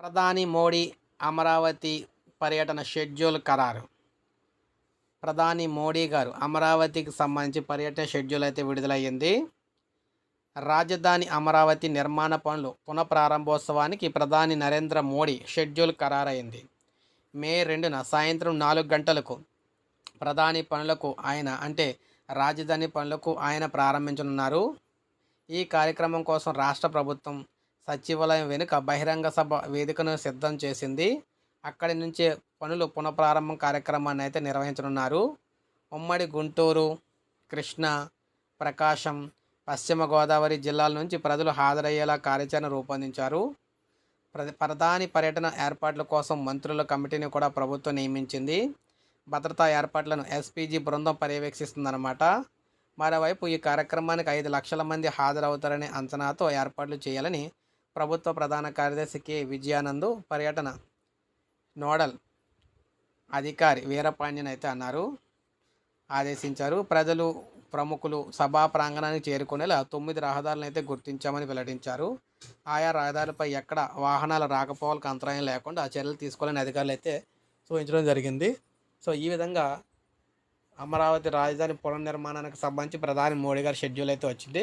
ప్రధాని మోడీ అమరావతి పర్యటన షెడ్యూల్ ఖరారు. ప్రధాని మోడీ గారు అమరావతికి సంబంధించి పర్యటన షెడ్యూల్ అయితే విడుదలయ్యింది. రాజధాని అమరావతి నిర్మాణ పనులు పునఃప్రారంభోత్సవానికి ప్రధాని నరేంద్ర మోడీ షెడ్యూల్ ఖరారైంది మే రెండున సాయంత్రం నాలుగు గంటలకు ప్రధాని పనులకు ఆయన అంటే రాజధాని పనులకు ఆయన ప్రారంభించనున్నారు. ఈ కార్యక్రమం కోసం రాష్ట్ర ప్రభుత్వం సచివాలయం వెనుక బహిరంగ సభ వేదికను సిద్ధం చేసింది. అక్కడి నుంచే పనులు పునఃప్రారంభం కార్యక్రమాన్ని అయితే నిర్వహించనున్నారు. ఉమ్మడి గుంటూరు కృష్ణ ప్రకాశం పశ్చిమ గోదావరి జిల్లాల నుంచి ప్రజలు హాజరయ్యేలా కార్యాచరణ రూపొందించారు. ప్ర- ప్రధాని పర్యటన ఏర్పాట్ల కోసం మంత్రుల కమిటీని కూడా ప్రభుత్వం నియమించింది. భద్రతా ఏర్పాట్లను ఎస్పీజీ బృందం పర్యవేక్షిస్తుందన్నమాట. మరోవైపు ఈ కార్యక్రమానికి ఐదు లక్షల మంది హాజరవుతారనే అంచనాతో ఏర్పాట్లు చేయాలని ప్రభుత్వ ప్రధాన కార్యదర్శి కె విజయానందు పర్యటన నోడల్ అధికారి వీరపాండ్యన్ అయితే అన్నారు. ఆదేశించారు. ప్రజలు ప్రముఖులు సభా ప్రాంగణానికి చేరుకునేలా తొమ్మిది రహదారులను అయితే గుర్తించామని వెల్లడించారు. ఆయా రహదారులపై ఎక్కడ వాహనాల రాకపోకలకు అంతరాయం లేకుండా చర్యలు తీసుకోవాలని అధికారులు అయితే సూచించడం జరిగింది. సో ఈ విధంగా అమరావతి రాజధాని పునర్నిర్మాణానికి సంబంధించి ప్రధాని మోడీ గారి షెడ్యూల్ అయితే వచ్చింది.